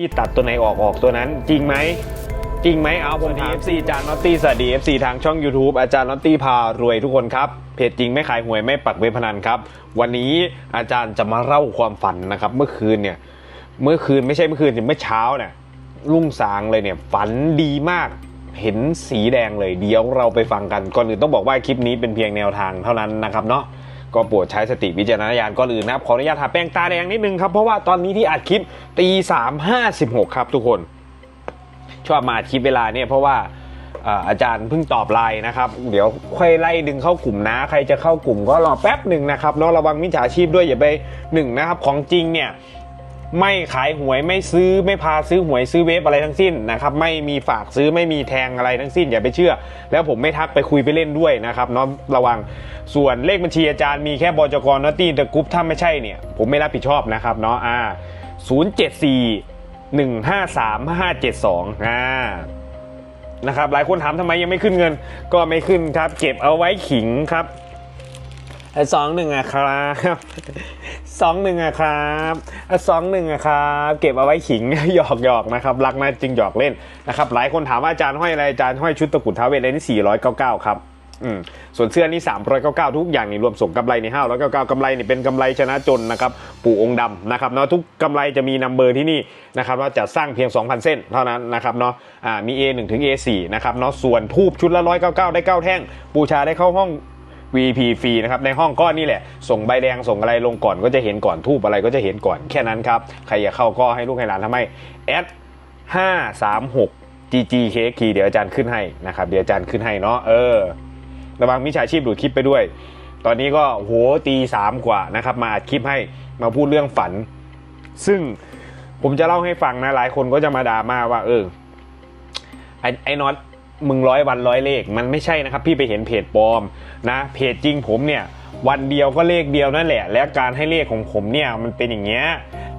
ที่ตัดตัวไหนออกออกตัวนั้น จริงไหมจริงไหมเอาผมถาม FC อาจารย์นอตตี้สวัสดี FC ทางช่อง YouTube อาจารย์นอตตี้พารวยทุกคนครับเพจจริงไม่ขายหวยไม่ปักเว็บพนันครับ วันนี้อาจารย์จะมาเล่าความฝันนะครับ เมื่อคืนเนี่ยเมื่อคืนไม่ใช่เมื่อคืนสิเมื่อเช้าเนี่ยรุ่งสางเลยเนี่ยฝันดีมากเห็นสีแดงเลยเดี๋ยวเราไปฟังกันก่อนอื่นต้องบอกว่าคลิปนี้เป็นเพียงแนวทางเท่านั้นนะครับเนาะ ก็โปรดใช้สติวิจารณญาณก่อนอื่นนะครับ ขออนุญาตทาแป้งตาแดงนิดนึงครับ เพราะว่าตอนนี้ที่อัดคลิปตีสามห้าสิบหกครับทุกคน ชอบมาอัดคลิปเวลาเนี่ยเพราะว่าอาจารย์เพิ่งตอบไลน์นะครับ เดี๋ยวค่อยไล่ดึงเข้ากลุ่มนะ ใครจะเข้ากลุ่มก็รอแป๊บหนึ่งนะครับเนาะระวังมิจฉาชีพด้วยอย่าไปหนึ่งนะครับของจริงเนี่ย ไม่ขายหวยไม่ซื้อไม่พาซื้อหวยซื้อเวฟอะไรทั้งสิ้นนะครับไม่มีฝากซื้อไม่มีแทงอะไรทั้งสิ้นอย่าไปเชื่อ แล้วผมไม่ทักไปคุยไปเล่นด้วยนะครับเนาะระวังส่วนเลขบัญชีอาจารย์มีแค่บจกรนอตตี้เดอะกรุ๊ปถ้าไม่ใช่เนี่ยผมไม่รับผิดชอบนะครับเนาะอ่า0 7 4 1 5 3 5 7 2อ่านะครับหลายคนถามทำไมยังไม่ขึ้นเงิน ก็ไม่ขึ้นครับ เก็บเอาไว้ขิงครับไอ้สองหนึ่งอะครับ สองหนึ่งอะครับสองหนึ่งอะครับเก็บเอาไว้ขิงหยอกหยอกนะครับรักนะจริงหยอกเล่นนะครับหลายคนถามว่าอาจารย์ห้อยอะไรอาจารย์ห้อยชุดตะกุดท้าเวทอะไรนี่สี่ร้อยเก้าเก้าครับอืมส่วนเสื้อนี่สามร้อยเก้าเก้าทุกอย่างนี่รวมส่งกำไรในห้าร้อยเก้าเก้ากำไรนี่เป็นกำไรชนะจนนะครับปู่องค์ดำนะครับเนาะทุกกำไรจะมีนัมเบอร์ที่นี่นะครับว่าจะสร้างเพียง 2,000 เส้นเท่านั้นนะครับเนาะอ่ามี A1 ถึง A4 นะครับเนาะส่วนทูบชุดละ 199 ได้เก้าแท่ง บูชาได้เข้าห้อง VP ฟรีนะครับในห้องก้อนนี่แหละ ส่งใบแดงส่งอะไรลงก่อนก็จะเห็นก่อนทูบอะไรก็จะเห็นก่อนแค่นั้นครับ ใครอยากเข้าก็ให้ลูกให้หลานทำให้แอด536 GG k เดี๋ยวอาจารย์ขึ้นให้นะครับเดี๋ยวอาจารย์ขึ้นให้เนาะเออระวังมิจฉาชีพดูดคลิปไปด้วย ตอนนี้ก็โหตีสามกว่านะครับมาอัดคลิปให้มาพูดเรื่องฝัน ซึ่งผมจะเล่าให้ฟังนะหลายคนก็จะมาด่ามาว่า เออไอ้ไอ้น็อต มึงร้อยวันร้อยเลข มันไม่ใช่นะครับ พี่ไปเห็นเพจปลอมนะเพจจริงผมเนี่ยวันเดียวก็เลขเดียวนั่นแหละ และการให้เลขของผมเนี่ยมันเป็นอย่างเงี้ย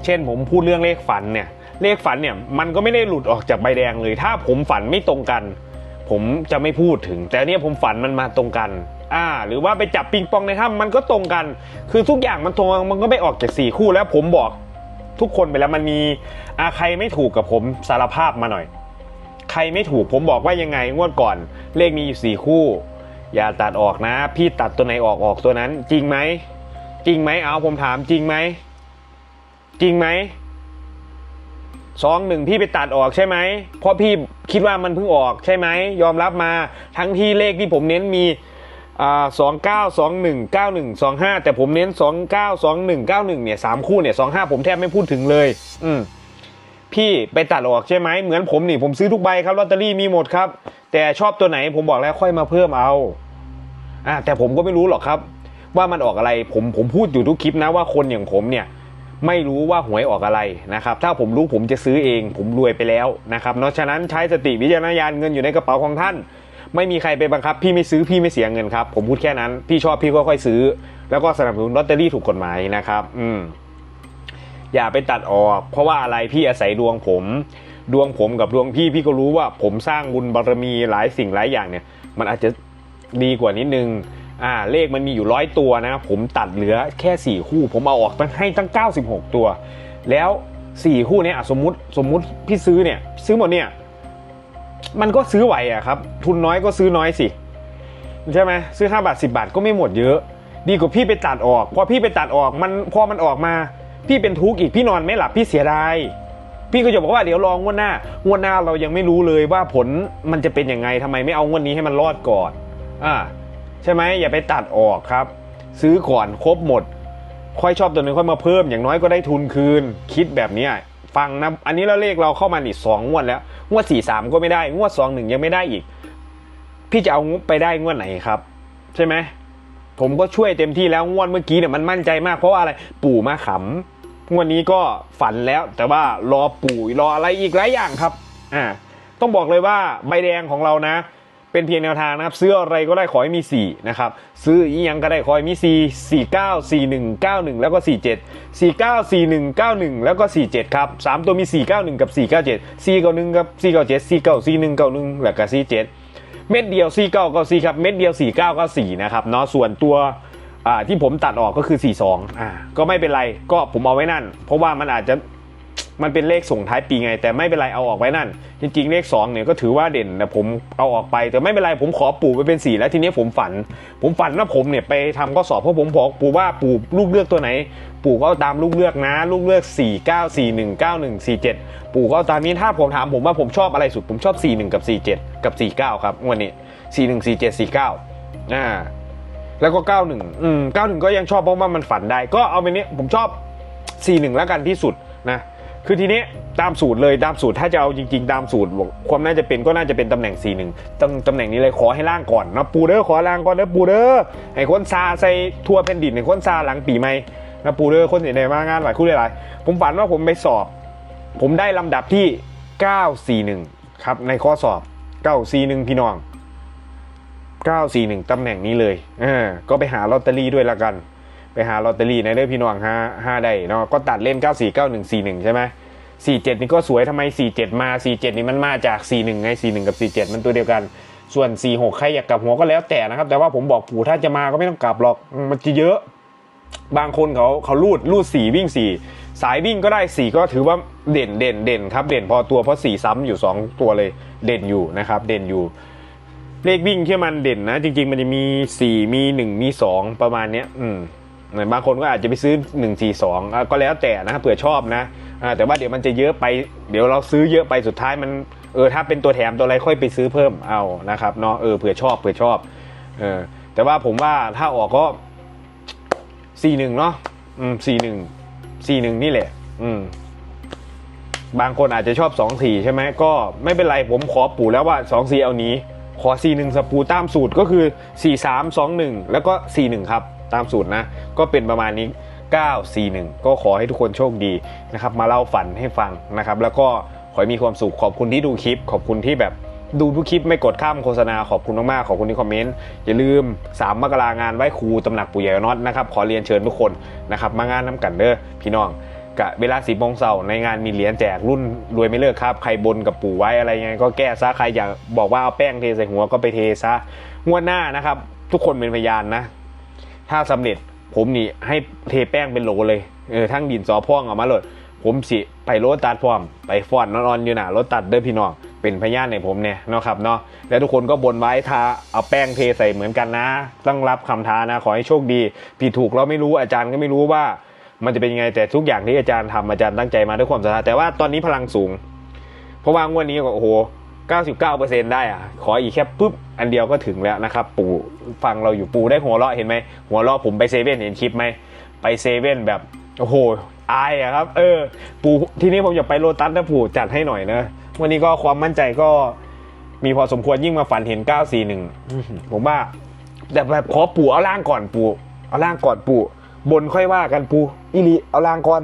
เช่นผมพูดเรื่องเลขฝันเนี่ยเลขฝันเนี่ยมันก็ไม่ได้หลุดออกจากใบแดงเลย ถ้าผมฝันไม่ตรงกัน ผมจะไม่พูดถึง แต่เนี่ยผมฝันมันมาตรงกันอ่าหรือว่าไปจับปิงปองในถ้ำมันก็ตรงกัน คือทุกอย่างมันตรงมันก็ไม่ออกจากสี่คู่แล้วผมบอกทุกคนไปแล้วมันมีอาใครไม่ถูกกับผมสารภาพมาหน่อย ครไม่ถูกผมบอกว่ายังไงงวดก่อน เลขมีอยู่สี่คู่ อย่าตัดออกนะ พี่ตัดตัวไหนออกออกตัวนั้น จริงไหมจริงไหมเอาผมถามจริงไหมจริงไหมสองหนึ่งพี่ไปตัดออกใช่ไหมเพราะพี่คิดว่ามันเพิ่งออกใช่ไหมยอมรับมาทั้งที่เลขที่ผมเน้นมีสองเก้าสองหนึ่งเก้าหนึ่งสองห้าแต่ผมเน้นสองเก้าสองหนึ่งเก้าหนึ่งเนี่ยสามคู่เนี่ยสองห้าผมแทบไม่พูดถึงเลย อืม พี่ไปตัดออกใช่ไหมเหมือนผมนี่ผมซื้อทุกใบครับลอตเตอรี่มีหมดครับ แต่ชอบตัวไหนผมบอกแล้วค่อยมาเพิ่มเอาอ่าแต่ผมก็ไม่รู้หรอกครับ ว่ามันออกอะไรผมผมพูดอยู่ทุกคลิปนะว่าคนอย่างผมเนี่ยไม่รู้ว่าหวยออกอะไรนะครับ ถ้าผมรู้ผมจะซื้อเอง ผมรวยไปแล้วนะครับเนาะฉะนั้นใช้สติวิจารณญาณเงินอยู่ในกระเป๋าของท่าน ไม่มีใครไปบังคับ พี่ไม่ซื้อพี่ไม่เสียเงินครับ ผมพูดแค่นั้น พี่ชอบพี่ก็ค่อยซื้อ แล้วก็สนับสนุนลอตเตอรี่ถูกกฎหมายนะครับ อืม อย่าไปตัดออก เพราะว่าอะไรพี่อาศัยดวงผม ดวงผมกับดวงพี่พี่ก็รู้ว่าผมสร้างบุญบารมีหลายสิ่งหลายอย่างเนี่ย มันอาจจะดีกว่านิดนึงอ่าเลขมันมีอยู่ร้อยตัวนะ ผมตัดเหลือแค่สี่คู่ ผมเอาออกตั้งให้ตั้ง 96 ตัว แล้วสี่คู่เนี้ยสมมติสมมุติพี่ซื้อเนี่ย ซื้อหมดเนี่ย มันก็ซื้อไหวอะครับ ทุนน้อยก็ซื้อน้อยสิ ใช่ไหมซื้อ 5 บาท 10 บาทก็ไม่หมดเยอะ ดีกว่าพี่ไปตัดออก พอพี่ไปตัดออกมันพอมันออกมา พี่เป็นทุกข์อีกพี่นอนไม่หลับพี่เสียดายพี่ก็จะบอกว่าเดี๋ยวรองงวดหน้างวดหน้าเรายังไม่รู้เลยว่าผลมันจะเป็นยังไงทำไมไม่เอางวดนี้ให้มันรอดก่อนอ่าใช่ไหมอย่าไปตัดออกครับ ซื้อก่อนครบหมด ค่อยชอบตัวนึงค่อยมาเพิ่มอย่างน้อยก็ได้ทุนคืน คิดแบบนี้ฟังนะอันนี้เราเลขเราเข้ามานี่สองงวดแล้วงวดสี่สามก็ไม่ได้งวดสองหนึ่งยังไม่ได้อีก พี่จะเอาไปได้งวดไหนครับ ใช่ไหมผมก็ช่วยเต็มที่แล้วงวดเมื่อกี้เนี่ยมันมั่นใจมากเพราะว่าอะไรปู่มาขำ งวดนี้ก็ฝันแล้วแต่ว่ารอปู่รออะไรอีกหลายอย่างครับอ่าต้องบอกเลยว่าใบแดงของเรานะ เป็นเพียงแนวทางนะครับ ซื้ออะไรก็ได้ขอให้มี 4 นะครับ ซื้ออียังก็ได้ขอให้มี 4 4 9 4 1 9 1 แล้วก็ 47 4 9 4 1 9 1 แล้วก็ 47 ครับ 3 ตัวมี 4 9 1 กับ 4 9 7 4 9 1 กับ 4 9 7 4 9 4 1 9 1 แล้วก็ 47 เม็ดเดียว 4 9ก็4ครับ เม็ดเดียว 4 9ก็4นะครับเนาะส่วนตัว ที่ผมตัดออกก็คือ 4 2อ่าก็ไม่เป็นไรก็ผมเอาไว้นั่น เพราะว่ามันอาจจะมันเป็นเลขส่งท้ายปีไง แต่ไม่เป็นไรเอาออกไว้นั่น จริง ๆ เลข2เนี่ยก็ถือว่าเด่นแต่ผมเอาออกไป แต่ไม่เป็นไรผมขอปู่ไปเป็น 4 แล้วทีนี้ผมฝัน ผมฝันว่าผมเนี่ยไปทำข้อสอบเพราะผมบอกปู่ว่าปู่ลูกเลือกตัวไหน ปู่ก็เอาตามลูกเลือกนะ ลูกเลือก 4 9 4 1 9 1 4 7 ปู่ก็เอาตามนี้ถ้าผมถามผมว่าผมชอบอะไรสุดผมชอบ 4 1 กับ 4 7 กับ 4 9 ครับงวันนี้ 4 1 4 7 4 9อ่า แล้วก็ 91 อืม 91 ก็ยังชอบเพราะว่ามันฝันได้ ก็เอาไปนี้ผมชอบ 41 แล้วกันที่สุดนะ คือทีนี้ตามสูตรเลยตามสูตรถ้าจะเอาจริง ๆ ตามสูตรบอกความน่าจะเป็นก็น่าจะเป็นตำแหน่ง 41ตำตำแหน่งนี้เลยขอให้ล่างก่อนนะปูเด้อขอล่างก่อนนะปูเด้อให้คนซาใส่ทั่วแผ่นดินให้คนซาหลังปีใหม่นะปูเด้อคนไหนมางานหลายคู่หลายๆผมฝันว่าผมไปสอบ ผมได้ลำดับที่ 941 ครับในข้อสอบ 941 พี่น้อง 941ตำแหน่งนี้เลยอ่าก็ไปหาลอตเตอรี่ด้วยละกัน ไปหาลอตเตอรี่ในเด้องพี่น้องห้าห้าได้เนาะก็ตัดเล่น 949141 ใช่ไหม47 นี่ก็สวยทำไม 47 มา 47 นี่มันมาจาก 41 ไง 41 กับ 47 มันตัวเดียวกัน ส่วน 46 ใครอยากกลับหัวก็แล้วแต่นะครับ แต่ว่าผมบอกปู่ถ้าจะมาก็ไม่ต้องกลับหรอก มันจะเยอะ บางคนเขาเขาลูดลูดสีวิ่งสีสายวิ่งก็ได้สีก็ถือว่าเด่นเด่นเด่นครับ เด่นพอตัวเพราะสีซ้ำอยู่สองตัวเลย เด่นอยู่นะครับ เด่นอยู่ เลขวิ่งที่มันเด่นนะ จริง ๆ มันจะมีสี่มีหนึ่งมีสองประมาณเนี้ยอืมบางคนก็อาจจะไปซื้อหนึ่งสี่สองก็แล้วแต่นะเผื่อชอบนะแต่ว่าเดี๋ยวมันจะเยอะไปเดี๋ยวเราซื้อเยอะไปสุดท้ายมันเออถ้าเป็นตัวแถมตัวอะไรค่อยไปซื้อเพิ่มเอานะครับเนาะเออเผื่อชอบเผื่อชอบเออแต่ว่าผมว่าถ้าออกก็สี่หนึ่งเนาะอืมสี่หนึ่งสี่หนึ่งนี่แหละ อืมบางคนอาจจะชอบสองสี่ใช่ไหมก็ไม่เป็นไรผมขอปู่แล้วว่าสองสี่เอานี้ ขอสี่หนึ่งสปูตามสูตรก็คือสี่สามสองหนึ่งแล้วก็สี่หนึ่งครับ ตามสูตรนะ ก็เป็นประมาณนี้เก้าสี่หนึ่งก็ขอให้ทุกคนโชคดีนะครับ มาเล่าฝันให้ฟังนะครับ แล้วก็ขอให้มีความสุขขอบคุณที่ดูคลิป ขอบคุณที่แบบดูทุกคลิปไม่กดข้ามโฆษณาขอบคุณมากๆขอบคุณที่คอมเมนต์อย่าลืม 3 มกรางานไหว้ครูตำหนักปู่ใหญ่น็อตนะครับขอเรียนเชิญทุกคนนะครับมางานน้ำกันเด้อพี่น้อง กะเวลาสีโมงเสาร์ในงานมีเหรียญแจกรุ่นรวยไม่เลิกครับใครบนกับปู่ไว้อะไรยังไงก็แก้ซะใครอยากบอกว่าเอาแป้งเทใส่หัวก็ไปเทซะงวดหน้านะครับ ทุกคนเป็นพยานนะ ถ้าสำเร็จผมนี่ให้เทแป้งเป็นโหลเลยเออทั้งดินสอพ่องออกมาเลยผมสิไปรถตัดพร้อม ไปฟอนนอนๆอยู่หนารถตัดเด้อพี่น้องเป็นพยานในผมเนี่ยเนาะครับเนาะแล้วทุกคนก็บนไว้ทาเอาแป้งเทใส่เหมือนกันนะ ต้องรับคำท้านะขอให้โชคดี ผิดถูกเราไม่รู้อาจารย์ก็ไม่รู้ว่า มันจะเป็นยังไงแต่ทุกอย่างที่อาจารย์ทำอาจารย์ตั้งใจมาด้วยความศรัทธาแต่ว่าตอนนี้พลังสูง เพราะว่างวดนี้ก็โอ้โห 99%ได้อะขออีกแค่ปุ๊บอันเดียวก็ถึงแล้วนะครับ ปู่ฟังเราอยู่ปู่ได้หัวเราะเห็นไหมหัวเราะผมไปเซเว่นเห็นคลิปไหมไปเซเว่นแบบโอ้โหอายอะครับเออปู่ที่นี้ผมอยากไปโลตัสนะปู่จัดให้หน่อยนะวันนี้ก็ความมั่นใจก็มีพอสมควรยิ่งมาฝันเห็น 941 ผมว่าแต่แบบขอปู่เอาล่างก่อนปู่เอาล่างก่อนปู่ บนค่อยว่ากันปูอีลีเอาลางก่อน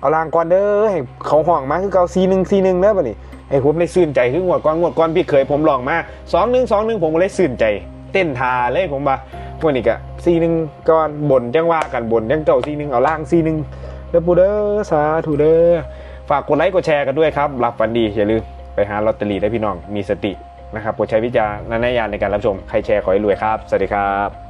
เอาลางก่อนเด้อให้เขาห่องมาคือเกาซีหนึ่งซีหนึ่งเด้อป่ะนี่ให้ผมได้ซื่นใจคืองวดก่อนงวดก่อนพี่เคยผมลองมาสองหนึ่งสองหนึ่งผมก็เลยซื่นใจ เต้นทาเลยผมว่าวันนี้ก็ซีหนึ่งก่อนบนจังว่ากันบนจังเจ้าซีหนึ่งเอาล่างซีหนึ่งเด้อปูเด้อสาธุเด้อฝากกดไลค์กดแชร์กันด้วยครับหลับฝันดีอย่าลืมไปหาลอตเตอรี่ได้พี่น้องมีสตินะครับโปรดใช้วิจารณญาณในการรับชม ใครแชร์ขอให้รวยครับ สวัสดีครับ